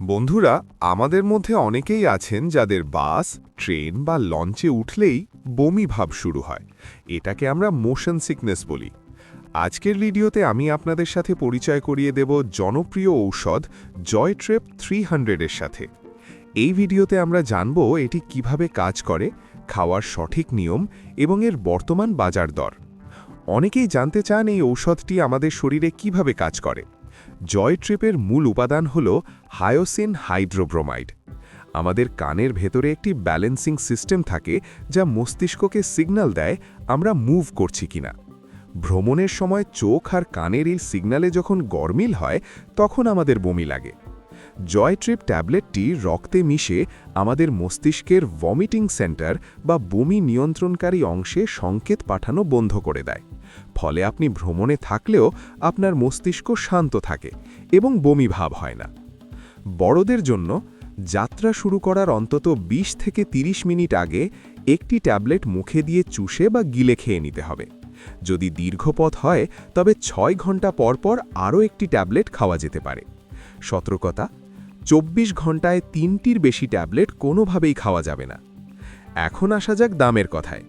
বন্ধুরা, আমাদের মধ্যে অনেকেই আছেন যাদের বাস, ট্রেন বা লঞ্চে উঠলেই বমি ভাব শুরু হয়। এটাকে আমরা মোশন সিকনেস বলি। আজকের ভিডিওতে আমি আপনাদের সাথে পরিচয় করিয়ে দেব জনপ্রিয় ঔষধ জয় ট্রেপ থ্রি হান্ড্রেডের সাথে। এই ভিডিওতে আমরা জানব এটি কীভাবে কাজ করে, খাওয়ার সঠিক নিয়ম এবং এর বর্তমান বাজার দর। অনেকেই জানতে চান এই ঔষধটি আমাদের শরীরে কীভাবে কাজ করে। জয় ট্রিপের মূল উপাদান হল হায়োসিন হাইড্রোব্রোমাইড। আমাদের কানের ভেতরে একটি ব্যালেন্সিং সিস্টেম থাকে যা মস্তিষ্ককে সিগন্যাল দেয় আমরা মুভ করছি কিনা। ভ্রমণের সময় চোখ আর কানের এই সিগন্যালে যখন গরমিল হয়, তখন আমাদের বমি লাগে। জয় ট্রিপ ট্যাবলেটটি রক্তে মিশে আমাদের মস্তিষ্কের ভমিটিং সেন্টার বা বমি নিয়ন্ত্রণকারী অংশে সংকেত পাঠানো বন্ধ করে দেয়। ফলে আপনি ভ্রমণে থাকলেও আপনার মস্তিষ্ক শান্ত থাকে এবং বমি ভাব হয় না। বড়দের জন্য যাত্রা শুরু করার অন্তত ২০ থেকে ৩০ মিনিট আগে একটি ট্যাবলেট মুখে দিয়ে চুষে বা গিলে খেয়ে নিতে হবে। যদি দীর্ঘ পথ হয়, তবে ছয় ঘণ্টা পর পর আরও একটি ট্যাবলেট খাওয়া যেতে পারে। সতর্কতা, চব্বিশ ঘন্টায় তিনটির বেশি ট্যাবলেট কোনোভাবেই খাওয়া যাবে না। এখন আসা যাক দামের কথায়।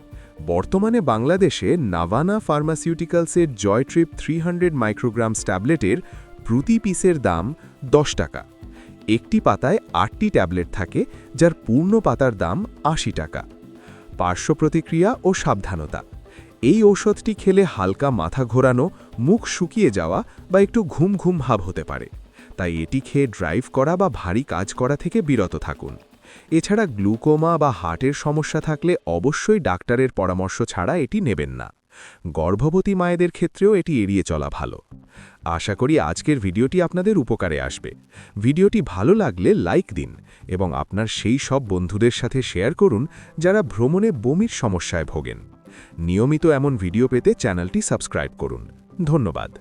বর্তমানে বাংলাদেশে নাভানা ফার্মাসিউটিক্যালসের জয় ট্রিপ থ্রি হান্ড্রেড মাইক্রোগ্রামস ট্যাবলেটের প্রতি পিসের দাম দশ টাকা। একটি পাতায় আটটি ট্যাবলেট থাকে, যার পূর্ণ পাতার দাম আশি টাকা। পার্শ্ব প্রতিক্রিয়া ও সাবধানতা। এই ঔষধটি খেলে হালকা মাথা ঘোরানো, মুখ শুকিয়ে যাওয়া বা একটু ঘুম ঘুম ভাব হতে পারে। তাই এটি খেয়ে ড্রাইভ করা বা ভারী কাজ করা থেকে বিরত থাকুন। এছাড়া গ্লুকোমা বা হার্টের সমস্যা থাকলে অবশ্যই ডাক্তারের পরামর্শ ছাড়া এটি নেবেন না। গর্ভবতী মায়েদের ক্ষেত্রেও এটি এড়িয়ে চলা ভালো। আশা করি আজকের ভিডিওটি আপনাদের উপকারে আসবে। ভিডিওটি ভালো লাগলে লাইক দিন এবং আপনার সেই সব বন্ধুদের সাথে শেয়ার করুন যারা ভ্রমণে বমির সমস্যায় ভোগেন। নিয়মিত এমন ভিডিও পেতে চ্যানেলটি সাবস্ক্রাইব করুন। ধন্যবাদ।